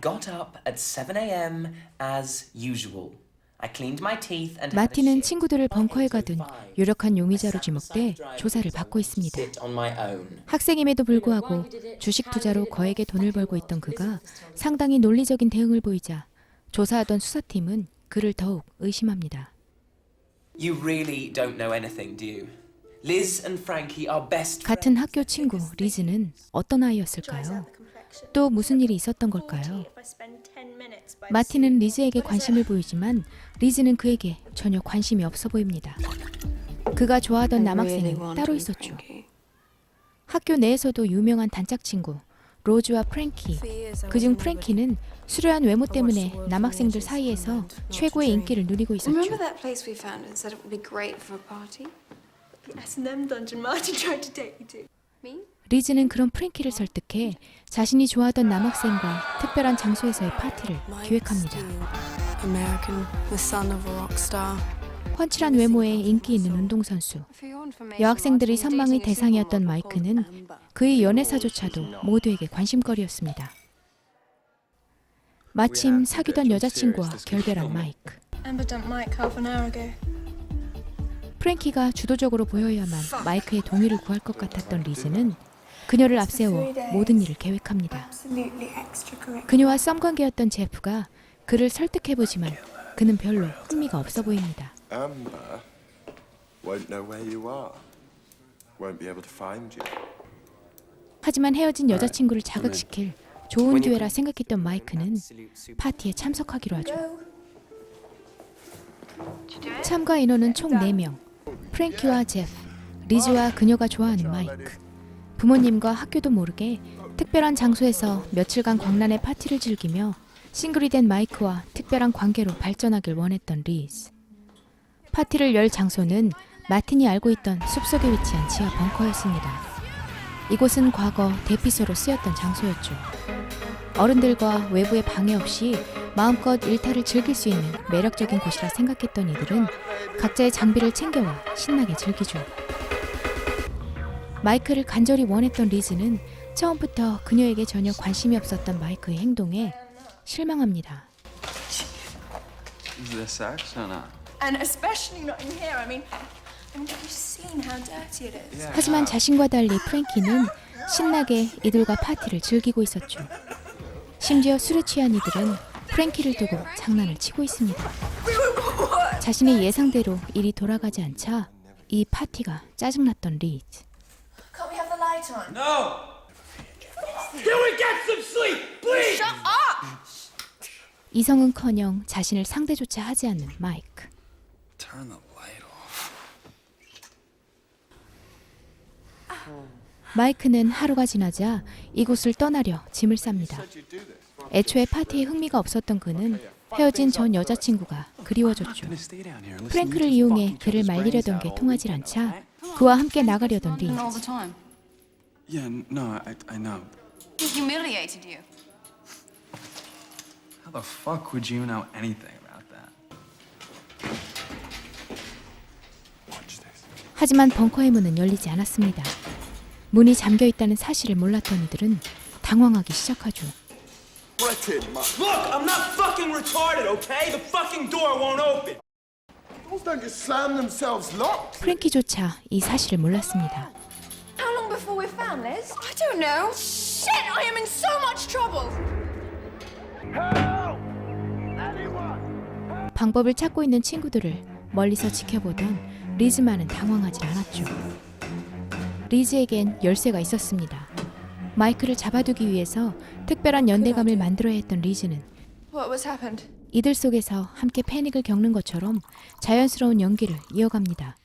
got up at 7 a.m. as usual. I cleaned my teeth and had a 마틴은 shit 친구들을 벙커에 가둔 8:05. 유력한 용의자로 지목돼 조사를 받고 있습니다. 학생임에도 불구하고 주식 투자로 거액의 돈을 벌고 있던 그가 상당히 논리적인 대응을 보이자 조사하던 수사팀은 그를 더욱 의심합니다. 같은. 학교 친구 리즈는 어떤 아이였을까요? 또 무슨 일이 있었던 걸까요? 마틴은 리즈에게 관심을 보이지만 리즈는 그에게 전혀 관심이 없어 보입니다. 그가 좋아하던 남학생은 따로 있었죠. 학교 내에서도 유명한 단짝 친구 로즈와 프랭키. 그중 프랭키는 수려한 외모 때문에 남학생들 사이에서 최고의 인기를 누리고 있었죠. 리즈는 그런 프랭키를 설득해 자신이 좋아하던 남학생과 특별한 장소에서의 파티를 기획합니다. American, the son of a rock star. 훤칠한 외모에 인기 있는 운동선수. Martin, 선망의 대상이었던 마이크는. 그의 연애사조차도 모두에게 관심거리였습니다. 마침 사귀던 여자친구와 결별한 마이크. 프랭키가 주도적으로 보여야만 마이크의 동의를 구할 것 같았던 리즈는 그녀를 앞세워 모든 일을 계획합니다. 그녀와 썸 관계였던 제프가 그를 설득해보지만 그는 별로 흥미가 없어 보입니다. Amber won't know where you are. Won't be able to find you. 하지만 헤어진 여자친구를 자극시킬 좋은 기회라 생각했던 마이크는 파티에 참석하기로 하죠. 참가 인원은 총 4명. 프랭키와 제프, 리즈와 그녀가 좋아하는 마이크. 부모님과 학교도 모르게 특별한 장소에서 며칠간 광란의 파티를 즐기며 싱글이 된 마이크와 특별한 관계로 발전하길 원했던 리즈. 파티를 열 장소는 마틴이 알고 있던 숲속에 위치한 지하 벙커였습니다. 이곳은 과거 대피소로 쓰였던 장소였죠. 어른들과 외부의 방해 없이 마음껏 일탈을 즐길 수 있는 매력적인 곳이라 생각했던 이들은 각자의 장비를 챙겨와 신나게 즐기죠. 마이크를 간절히 원했던 리즈는 처음부터 그녀에게 전혀 관심이 없었던 마이크의 행동에 실망합니다. Is there sex or not? And especially not in here. I mean, I mean, have you seen how dirty it is? 하지만 자신과 달리 프랭키는 신나게 이들과 파티를 즐기고 있었죠. 심지어 술에 취한 이들은 프랭키를 두고 장난을 치고 있습니다. 자신의 예상대로 일이 돌아가지 않자 이 파티가 짜증났던 리즈. Can't we have the light on? No! 이성은커녕 자신을 상대조차 하지 않는 마이크. Turn the light off. 마이크는 하루가 지나자 이곳을 떠나려 짐을 쌉니다. 애초에 파티에 흥미가 없었던 그는 헤어진 전 여자친구가 그리워졌죠. Gonna stay down here and listen to 프랭크를 이용해 그를 말리려던 게. 통하지 않자 그와 함께 나가려던 리즈. all the time. Yeah, no, I, I know. He humiliated you. How the fuck would you know anything about that? Watch this. 하지만 벙커의 문은 열리지 않았습니다. 문이 잠겨 있다는 사실을 몰랐던 이들은 당황하기 시작하죠. Look, I'm not fucking retarded, okay? The fucking door won't open. doors don't just slam themselves locked. 프랭키조차 이 사실을 몰랐습니다. Before we're found, Liz? I don't know. Shit, I am in so much trouble. 방법을 찾고 있는 친구들을 멀리서 지켜보던 리즈만은 당황하지 않았죠. 리즈에겐 열쇠가 있었습니다. 마이크를 잡아두기 위해서 특별한 연대감을 만들어야 했던 리즈는 What was happened? 이들 속에서 함께 패닉을 겪는 것처럼 자연스러운 연기를 이어갑니다.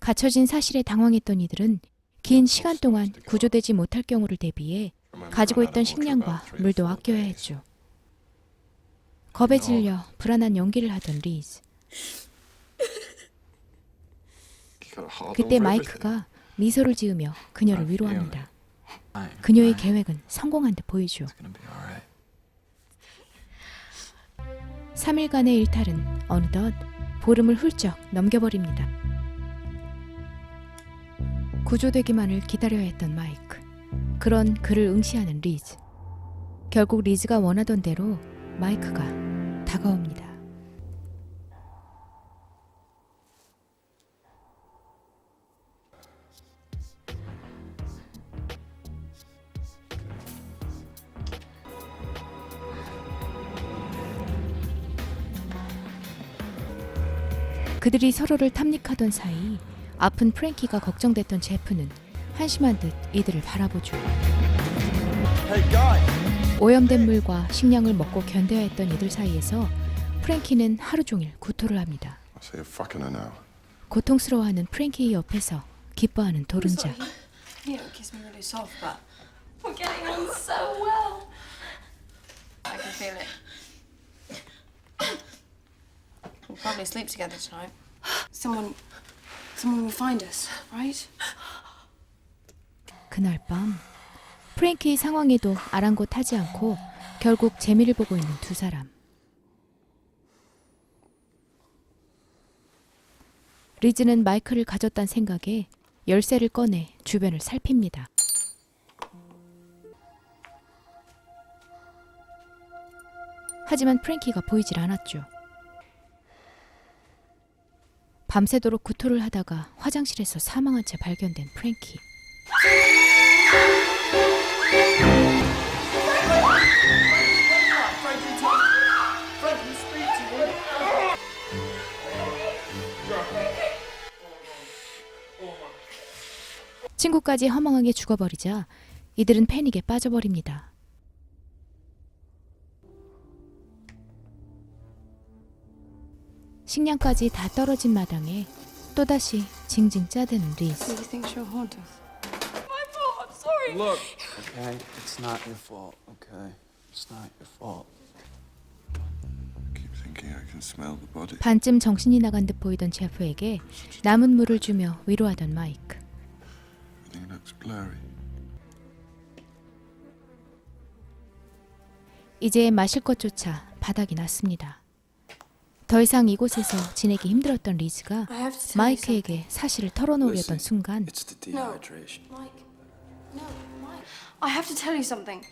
갖춰진 사실에 당황했던 이들은 긴 시간 동안 구조되지 못할 경우를 대비해 가지고 있던 식량과 물도 아껴야 했죠. 겁에 질려 불안한 연기를 하던 리즈. 그때. 마이크가 미소를 지으며 그녀를 위로합니다. 그녀의. 계획은 성공한 듯 보이죠. It's gonna be alright. 3일간의 일탈은 어느덧 보름을 훌쩍 넘겨버립니다. 구조되기만을 기다려야 했던 마이크. 그런 그를 응시하는 리즈. 결국 리즈가 원하던 대로 마이크가 다가옵니다. 그들이 서로를 탐닉하던 사이 아픈 프랭키가 걱정됐던 제프는 한심한 듯 이들을 바라보죠. 오염된 물과 식량을 먹고 견뎌야 했던 이들 사이에서 프랭키는 하루 종일 구토를 합니다. 고통스러워하는 프랭키의 옆에서 기뻐하는 도른자. Someone, will find us, right? 그날 밤 프랭키의 상황에도 아랑곳하지 않고 결국 재미를 보고 있는 두 사람. 리즈는 마이크를 가졌단 생각에 열쇠를 꺼내 주변을 살핍니다. 하지만 프랭키가 보이질 않았죠. 밤새도록 구토를 하다가 화장실에서 사망한 채 발견된 프랭키. 친구까지 허망하게 죽어버리자 이들은 패닉에 빠져버립니다. 식량까지 다 떨어진 마당에 또다시 징징 짜대는. Do you think she'll haunt us? My fault. I'm sorry. Look. Okay, it's not your fault. Okay, it's not your fault. I keep thinking I can smell the body. 반쯤 정신이 나간 듯 보이던 제프에게 남은 물을 주며 위로하던 마이크. Everything looks blurry. 이제 마실 것조차 바닥이 났습니다. 더 이상 이곳에서 지내기 힘들었던 리즈가 I have to tell you 마이크에게 사실을 털어놓으려던 순간 It's the dehydration. something. Mike, no, Mike. I have to tell you something.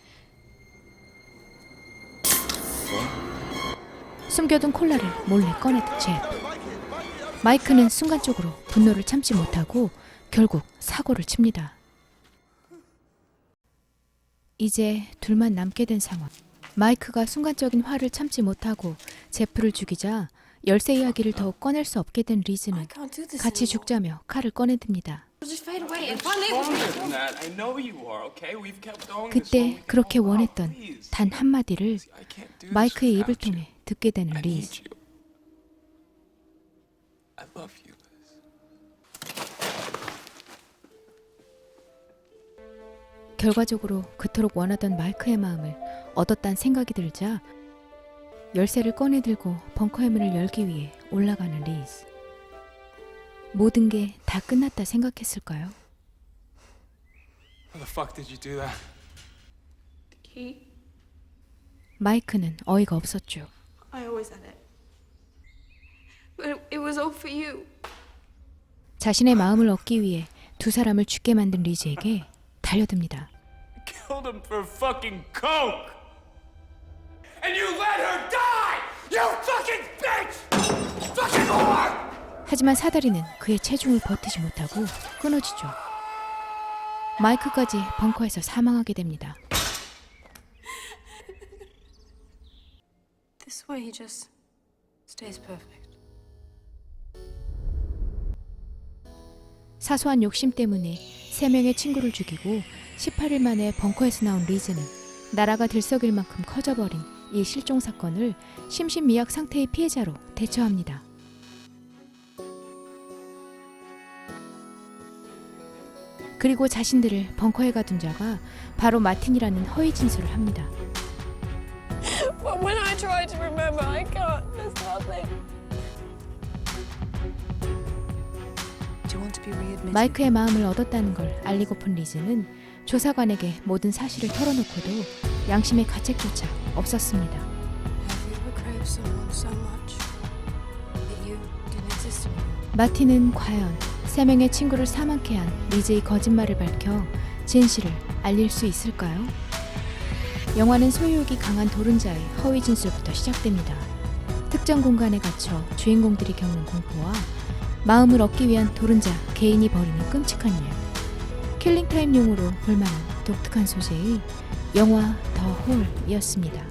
숨겨둔 콜라를 몰래 꺼내던 제프. 마이크는 순간적으로 분노를 참지 못하고 결국 사고를 칩니다. 이제 둘만 남게 된 상황. 마이크가 순간적인 화를 참지 못하고 제프를 죽이자 열쇠 이야기를 더욱 꺼낼 수 없게 된 리즈는 같이. 죽자며 칼을 꺼내듭니다. 그때 그렇게 원했던. 단 한마디를 I can't do this 마이크의 입을. 통해 듣게 되는 I 리즈. 결과적으로 그토록 원하던 마이크의 마음을 얻었단 생각이 들자 열쇠를 꺼내 들고 벙커의 문을 열기 위해 올라가는 리즈. 모든 게 다 끝났다 생각했을까요? How the fuck did you do that? Key. 마이크는 어이가 없었죠. I always had it. But it, it was all for you. 자신의 마음을 얻기 위해 두 사람을 죽게 만든 리즈에게 달려듭니다. Killed him for fucking coke! 하지만 사다리는 그의 체중을 버티지 못하고 끊어지죠. 마이크까지 벙커에서 사망하게 됩니다. This way he just stays perfect. 사소한 욕심 때문에 세 명의 친구를 죽이고 18일 만에 벙커에서 나온 리즈는 나라가 들썩일 만큼 커져버린 이 실종 사건을 심신미약 상태의 피해자로 대처합니다. 그리고 자신들을 벙커에 가둔 자가 바로 마틴이라는 허위 진술을 합니다. But when I try to remember, I can't. There's nothing. Do you want to be readmitted? 마이크의 마음을 얻었다는 걸 알리고픈 리즈는 조사관에게 모든 사실을 털어놓고도 양심의 가책조차 없었습니다. 마틴은 과연 세 명의 친구를 사망케 한 리즈의 거짓말을 밝혀 진실을 알릴 수 있을까요? 영화는 소유욕이 강한 도른자의 허위 진술부터 시작됩니다. 특정 공간에 갇혀 주인공들이 겪는 공포와 마음을 얻기 위한 도른자 개인이 벌이는 끔찍한 일. 킬링타임용으로 볼만한 독특한 소재의 영화 더 홀이었습니다.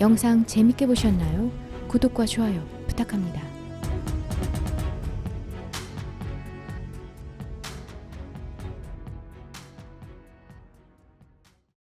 영상 재밌게 보셨나요? 구독과 좋아요 부탁합니다.